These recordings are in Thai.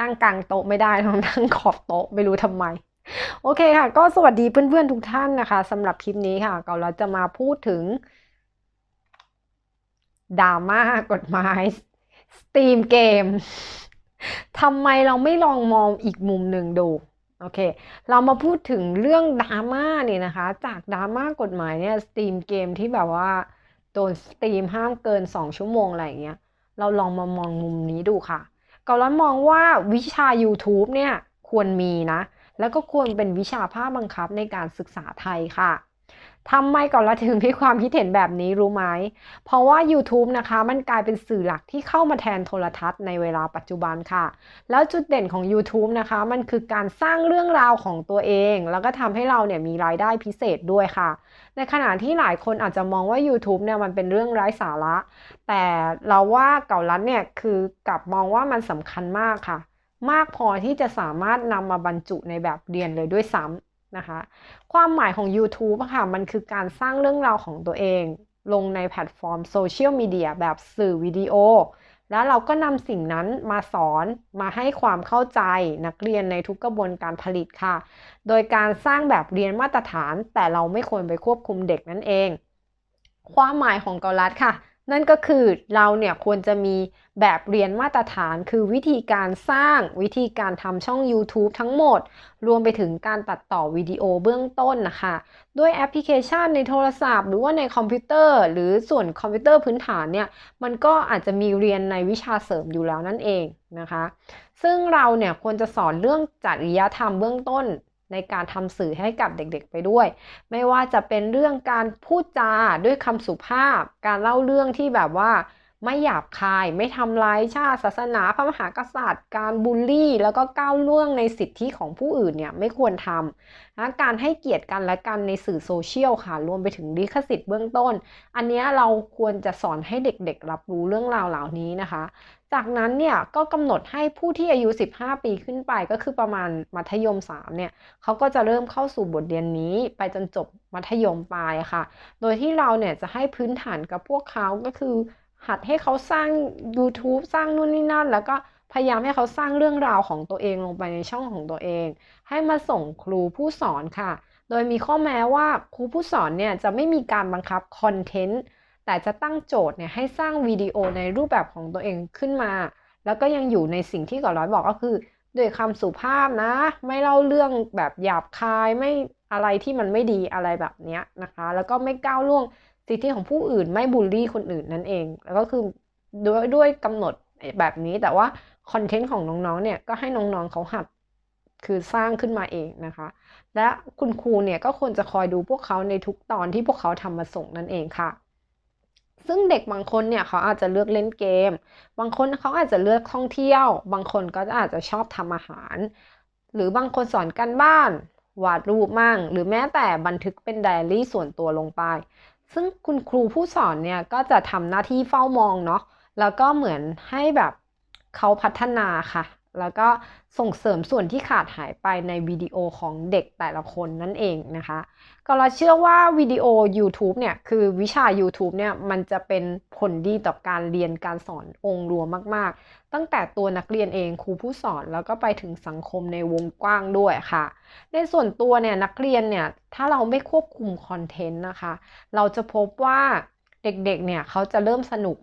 นั่งกลางโต๊ะไม่ได้ต้องนั่งขอบโต๊ะไม่รู้ทำไม โอเคค่ะ ก็สวัสดีเพื่อนๆทุกท่านนะคะสำหรับคลิปนี้ค่ะก็เราจะมาพูดถึงดราม่ากฎหมายสตรีมเกมทำไมเราไม่ลองมองอีกมุมหนึ่งดูโอเค เรามาพูดถึงเรื่องดราม่าเนี่ยนะคะ จากดราม่ากฎหมายเนี่ยสตรีมเกมที่แบบว่าโดนสตรีมห้ามเกิน 2 ชั่วโมงอะไรอย่างเงี้ย เราลองมามองมุมนี้ดูค่ะ ก็แล้วมองว่าวิชา YouTube เนี่ยควรมีนะ แล้วก็ควรเป็นวิชาภาคบังคับในการศึกษาไทยค่ะ ทำไมก่อนละถึงมีความคิดเห็นแบบนี้รู้ไหม เพราะว่า YouTube นะคะ มันกลายเป็นสื่อหลักที่เข้ามาแทนโทรทัศน์ในเวลาปัจจุบันค่ะ แล้วจุดเด่นของ YouTube นะคะ มันคือการสร้างเรื่องราวของตัวเอง แล้วก็ทำให้เราเนี่ยมีรายได้พิเศษด้วยค่ะ ในขณะที่หลายคนอาจจะมองว่า YouTube เนี่ยมันเป็นเรื่องไร้สาระ แต่เราว่าเก่าลัดเนี่ยคือกลับมองว่ามันสำคัญมากค่ะ มากพอที่จะสามารถนำมาบรรจุในแบบเรียนเลยด้วยซ้ำ นะคะ ความหมายของ YouTube ค่ะ มันคือการสร้างเรื่องราวของตัวเอง ลงในแพลตฟอร์มโซเชียลมีเดียแบบสื่อวิดีโอ แล้วเราก็นำสิ่งนั้นมาสอนมาให้ความเข้าใจนักเรียนในทุกกระบวนการผลิตค่ะ โดยการสร้างแบบเรียนมาตรฐาน แต่เราไม่ควรไปควบคุมเด็กนั่นเอง ความหมายของเกาลัดค่ะ นั่นก็คือเราเนี่ยควรจะมีแบบเรียนมาตรฐานคือวิธีการสร้างวิธีการทำช่อง YouTube ทั้งหมด รวมไปถึงการตัดต่อวิดีโอเบื้องต้นนะคะ ด้วยแอปพลิเคชันในโทรศัพท์ หรือว่าในคอมพิวเตอร์ หรือส่วนคอมพิวเตอร์พื้นฐานเนี่ย มันก็อาจจะมีเรียนในวิชาเสริมอยู่แล้วนั่นเองนะคะ ซึ่งเราเนี่ยควรจะสอนเรื่องจริยธรรมเบื้องต้น ในการทำสื่อให้กับเด็กๆไปด้วย ไม่ว่าจะเป็นเรื่องการพูดจาด้วยคำสุภาพ การเล่าเรื่องที่แบบว่า ไม่หยาบคาย ไม่ทำร้ายชาติศาสนาพระมหากษัตริย์ การบูลลี่ แล้วก็ก้าวล่วงในสิทธิของผู้อื่นเนี่ยไม่ควรทำนะการให้เกียรติกันและกันในสื่อโซเชียลค่ะ รวมไปถึงลิขสิทธิ์เบื้องต้น อันนี้เราควรจะสอนให้เด็กๆ รับรู้เรื่องราวเหล่านี้นะคะ จากนั้นเนี่ยก็กำหนดให้ผู้ที่อายุ 15 ปีขึ้นไปก็คือประมาณมัธยม 3 เนี่ยเขาก็จะเริ่มเข้าสู่บทเรียนนี้ไปจนจบมัธยมปลายค่ะ โดยที่เราเนี่ยจะให้พื้นฐานกับพวกเขาก็คือ หัดให้เขาสร้าง YouTube สร้างนู่นนี่นั่น แล้วก็พยายามให้เขาสร้างเรื่องราวของตัวเองลงไปในช่องของตัวเอง ให้มาส่งครูผู้สอนค่ะ โดยมีข้อแม้ว่าครูผู้สอนเนี่ยจะไม่มีการบังคับคอนเทนต์แต่จะตั้งโจทย์เนี่ยให้สร้างวิดีโอในรูปแบบของตัวเองขึ้นมา แล้วก็ยังอยู่ในสิ่งที่ก่อนร้อยบอกก็คือด้วยคำสุภาพนะ ไม่เล่าเรื่องแบบหยาบคายไม่อะไรที่มันไม่ดีอะไรแบบนี้นะคะ แล้วก็ไม่ก้าวล่วง สิทธิของผู้อื่นไม่บูลลี่คนอื่นนั่นเอง แล้วก็คือด้วยด้วยกำหนดแบบนี้แต่ว่าคอนเทนต์ของน้องๆเนี่ยก็ให้น้องๆเขาหัดคือสร้างขึ้นมาเองนะคะ และคุณครูเนี่ยก็ควรจะคอยดูพวกเขาในทุกตอนที่พวกเขาทำมาส่งนั่นเองค่ะ ซึ่งเด็กบางคนเนี่ยเขาอาจจะเลือกเล่นเกม บางคนเขาอาจจะเลือกท่องเที่ยว บางคนก็อาจจะชอบทำอาหาร หรือบางคนสอนการบ้าน วาดรูปมั่ง หรือแม้แต่บันทึกเป็นไดอารี่ส่วนตัวลงไป ซึ่งคุณครูผู้สอนเนี่ยก็จะทำหน้าที่เฝ้ามองเนาะแล้วก็เหมือนให้แบบเขาพัฒนาค่ะ แล้วก็ส่งเสริมส่วนที่ขาดหายไปในวิดีโอของเด็กแต่ละคนนั่นเองนะคะก็เราเชื่อว่าวิดีโอ YouTube เนี่ยคือวิชา YouTube เนี่ยมันจะเป็นผลดีต่อการเรียนการสอนองค์รวมมาก ๆ ตั้งแต่ตัวนักเรียนเองครูผู้สอนแล้วก็ไปถึงสังคมในวงกว้างด้วยค่ะ ในส่วนตัวเนี่ยนักเรียนเนี่ยถ้าเราไม่ควบคุมคอนเทนต์นะคะ เราจะพบว่าเด็กๆ เนี่ยเขาจะเริ่มสนุก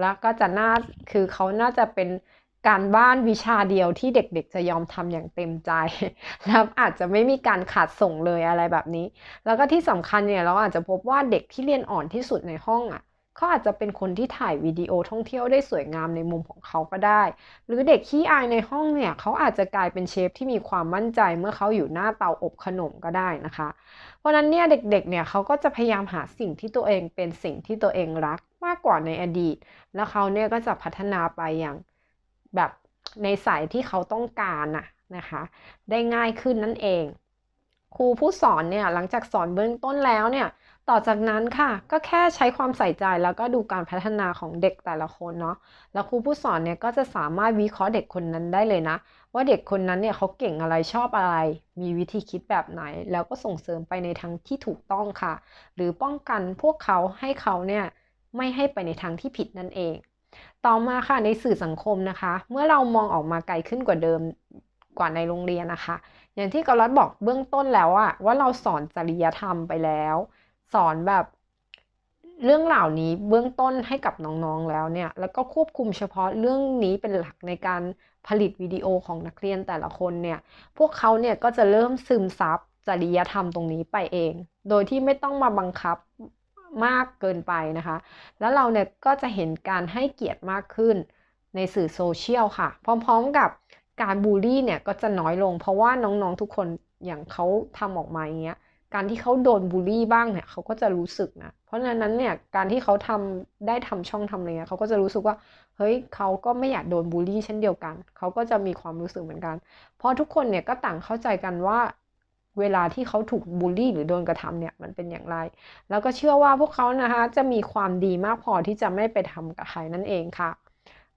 แล้วก็จะน่าคือเขาน่าจะเป็น การบ้านวิชาเดียวที่เด็กๆ จะยอมทำอย่างเต็มใจ แล้วอาจจะไม่มีการขาดส่งเลยอะไรแบบนี้ แล้วก็ที่สำคัญเนี่ยเราอาจจะพบว่าเด็กที่เรียนอ่อนที่สุดในห้องอะเขาอาจจะเป็นคนที่ถ่ายวิดีโอท่องเที่ยวได้สวยงามในมุมของเขาก็ได้ หรือเด็กขี้อายในห้องเนี่ยเขาอาจจะกลายเป็นเชฟที่มีความมั่นใจเมื่อเขาอยู่หน้าเตาอบขนมก็ได้นะคะ เพราะนั้นเนี่ยเด็กๆเนี่ยเขาก็จะพยายามหาสิ่งที่ตัวเองเป็นสิ่งที่ตัวเองรักมากกว่าในอดีต แล้วเขาเนี่ยก็จะพัฒนาไปอย่าง แบบในสายที่เขาต้องการน่ะนะคะ ได้ง่ายขึ้นนั่นเอง ครูผู้สอนเนี่ยหลังจากสอนเบื้องต้นแล้วเนี่ยต่อจากนั้นค่ะก็แค่ใช้ความใส่ใจแล้วก็ดูการพัฒนาของเด็กแต่ละคนเนาะแล้วครูผู้สอนเนี่ยก็จะสามารถวิเคราะห์เด็กคนนั้นได้เลยนะ ว่าเด็กคนนั้นเนี่ยเขาเก่งอะไรชอบอะไร มีวิธีคิดแบบไหน แล้วก็ส่งเสริมไปในทางที่ถูกต้องค่ะ หรือป้องกันพวกเขาให้เขาเนี่ยไม่ให้ไปในทางที่ผิดนั่นเอง ต่อมาค่ะในสื่อสังคมนะคะ เมื่อเรามองออกมาไกลขึ้นกว่าเดิมกว่าในโรงเรียนนะคะ อย่างที่กอลัดบอกเบื้องต้นแล้วอะว่าเราสอนจริยธรรมไปแล้ว สอนแบบเรื่องเหล่านี้เบื้องต้นให้กับน้องๆแล้วเนี่ย แล้วก็ควบคุมเฉพาะเรื่องนี้เป็นหลักในการผลิตวิดีโอของนักเรียนแต่ละคนเนี่ย พวกเขาเนี่ยก็จะเริ่มซึมซับจริยธรรมตรงนี้ไปเอง โดยที่ไม่ต้องมาบังคับ มากเกินไปนะคะ แล้วเราเนี่ยก็จะเห็นการให้เกียรติมากขึ้นในสื่อโซเชียลค่ะ พร้อมๆกับการบูลลี่เนี่ยก็จะน้อยลง เพราะว่าน้องๆทุกคนอย่างเขาทำออกมาอย่างเงี้ย การที่เขาโดนบูลลี่บ้างเนี่ยเขาก็จะรู้สึกนะ เพราะฉะนั้นเนี่ยการที่เขาทำได้ทำช่องทำอะไรเงี้ยเขาก็จะรู้สึกว่าเฮ้ยเขาก็ไม่อยากโดนบูลลี่เช่นเดียวกัน เขาก็จะมีความรู้สึกเหมือนกัน เพราะทุกคนเนี่ยก็ต่างเข้าใจกันว่า เวลาที่เขาถูกบูลลี่หรือโดนกระทำเนี่ยมันเป็นอย่างไร แล้วก็เชื่อว่าพวกเขานะคะจะมีความดีมากพอที่จะไม่ไปทำกับใครนั่นเองค่ะ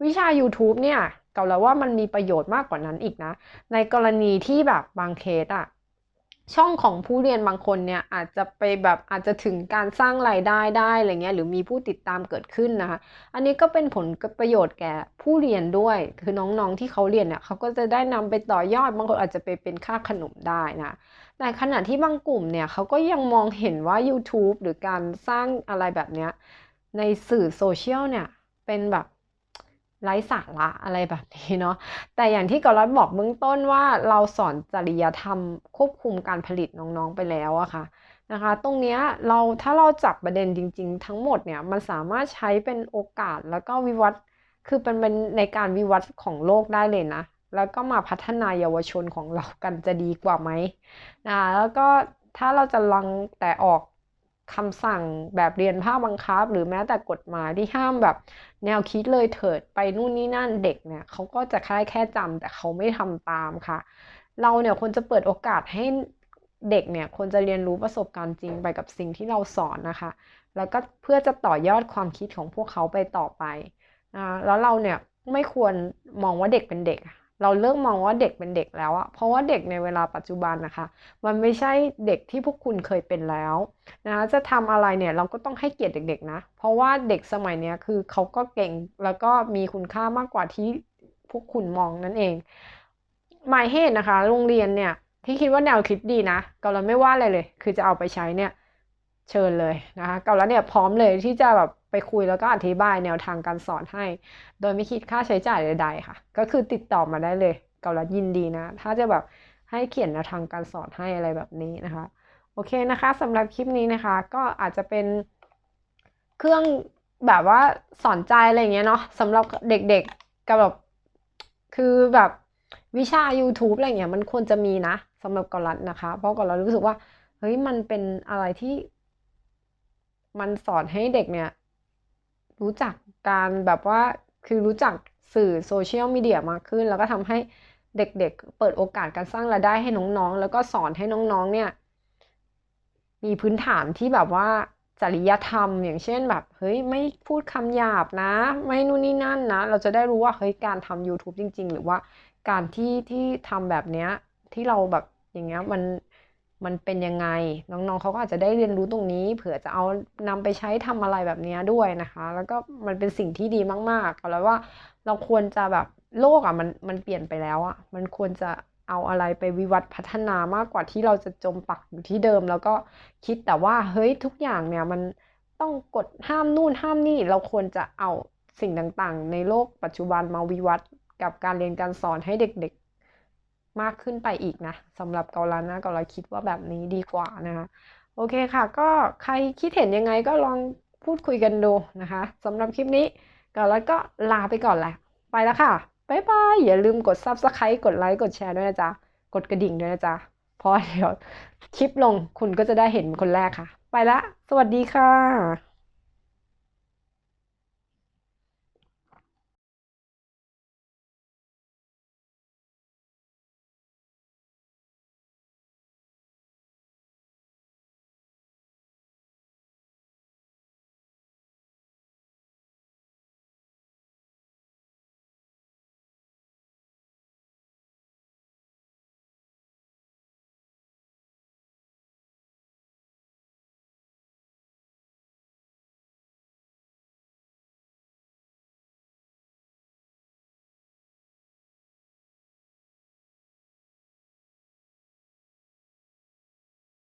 วิชา YouTube เนี่ยเก่าแล้วว่ามันมีประโยชน์มากกว่านั้นอีกนะ ในกรณีที่แบบบางเคสอะ ช่องของผู้เรียนบางคนเนี่ยอาจจะไปแบบอาจจะถึงการสร้างรายได้ได้อะไรเงี้ยหรือมีผู้ติดตามเกิดขึ้นนะคะ อันนี้ก็เป็นผลประโยชน์แก่ผู้เรียนด้วย คือน้องๆที่เขาเรียนเนี่ยเขาก็จะได้นำไปต่อยอดบางคนอาจจะไปเป็นค่าขนมได้นะแต่ขณะที่บางกลุ่มเนี่ยเขาก็ยังมองเห็นว่า YouTube หรือการสร้างอะไรแบบเนี้ยในสื่อโซเชียลเนี่ยเป็นแบบ ไร้สาระอะไรแบบนี้เนาะแต่อย่างที่กอลัดบอกเบื้องต้นว่าเราสอนจริยธรรมควบคุมการผลิตน้องๆไปแล้วอะค่ะนะคะ ตรงเนี้ยเราถ้าเราจับประเด็นจริง ๆ ทั้งหมดเนี่ยมันสามารถใช้เป็นโอกาสแล้วก็วิวัฒน์คือเป็นเป็นในการวิวัฒน์ของโลกได้เลยนะแล้วก็มาพัฒนาเยาวชนของเรากันจะดีกว่าไหมนะแล้วก็ถ้าเราจะลังแต่ออก คำสั่งแบบเรียนภาคบังคับ หรือแม้แต่กฎหมายที่ห้ามแบบแนวคิดเลยเถิดไปนู่นนี่นั่นเด็กเนี่ยเขาก็จะแค่แค่จำแต่เขาไม่ทำตามค่ะ เราเนี่ยควรจะเปิดโอกาสให้เด็กเนี่ยควรจะเรียนรู้ประสบการณ์จริงไปกับสิ่งที่เราสอนนะคะ แล้วก็เพื่อจะต่อยอดความคิดของพวกเขาไปต่อไปนะแล้วเราเนี่ยไม่ควรมองว่าเด็กเป็นเด็ก เราเลิกมองว่าเด็กเป็นเด็กแล้วอะเพราะว่าเด็กในเวลาปัจจุบันนะคะ มันไม่ใช่เด็กที่พวกคุณเคยเป็นแล้วนะะจะทำอะไรเนี่ยเราก็ต้องให้เกียรติเด็ก ๆ นะ เพราะว่าเด็กสมัยนี้คือเขาก็เก่งแล้วก็มีคุณค่ามากกว่าที่พวกคุณมองนั่นเอง หมายเหตุนะคะ โรงเรียนเนี่ยที่คิดว่าแนวคิดดีนะเกาลัไม่ว่าอะไรเลย คือจะเอาไปใช้เนี่ยเชิญเลยนะคะเกาลัเนี่ยพร้อมเลยที่จะแบบ ไปคุยแล้วก็อธิบายแนวทางการสอนให้ โดยไม่คิดค่าใช้จ่ายใด ๆ ค่ะ ก็คือติดต่อมาได้เลยเกาลัดยินดีนะ ถ้าจะแบบให้เขียนแนวทางการสอนให้อะไรแบบนี้นะคะ โอเคนะคะสำหรับคลิปนี้นะคะ ก็อาจจะเป็นเครื่องแบบว่าสอนใจอะไรเงี้ยเนาะสำหรับเด็กๆกับแบบคือแบบวิชา YouTube อะไรเงี้ยมันควรจะมีนะสำหรับกอลัดนะคะ เพราะกอลัดรู้สึกว่าเฮ้ยมันเป็นอะไรที่ มันสอนให้เด็กเนี่ย รู้จักการแบบว่าคือรู้จักสื่อโซเชียลมีเดียมากขึ้น แล้วก็ทำให้เด็กๆ เปิดโอกาสการสร้างรายได้ให้น้องๆ แล้วก็สอนให้น้องๆ เนี่ย มีพื้นฐานที่แบบว่าจริยธรรม อย่างเช่นแบบ เฮ้ย ไม่พูดคำหยาบนะ ไม่นู่นนี่นั่นนะ เราจะได้รู้ว่า เฮ้ย การทำ YouTube จริง ๆ หรือว่าการที่ที่ทำแบบเนี้ยที่เราแบบอย่างเงี้ยมัน มันเป็นยังไง น้องๆเขาก็อาจจะได้เรียนรู้ตรงนี้ เผื่อจะเอานำไปใช้ทำอะไรแบบนี้ด้วยนะคะ แล้วก็มันเป็นสิ่งที่ดีมากๆแล้วว่าเราควรจะแบบโลกอะมันมันเปลี่ยนไปแล้วอะมันควรจะเอาอะไรไปวิวัฒน์พัฒนามากกว่าที่เราจะจมปักอยู่ที่เดิม แล้วก็คิดแต่ว่าเฮ้ยทุกอย่างเนี่ยมันต้องกดห้ามนู่นห้ามนี่เราควรจะเอาสิ่งต่างๆ ในโลกปัจจุบันมาวิวัฒน์กับการเรียนการสอนให้เด็ก มากขึ้นไปอีกนะสำหรับเกาลันนะเกาลันคิดว่าแบบนี้ดีกว่านะคะโอเคค่ะ ก็ใครคิดเห็นยังไงก็ลองพูดคุยกันดูนะคะสำหรับคลิปนี้เกาลันก็ลาไปก่อนแหละ ไปแล้วค่ะบายบายอย่าลืมกด subscribe กดไลค์กดแชร์ด้วยนะจ๊ะกดกระดิ่งด้วยนะจ๊ะเพราะเดี๋ยวคลิปลงคุณก็จะได้เห็นคนแรกค่ะ ไปละ สวัสดีค่ะ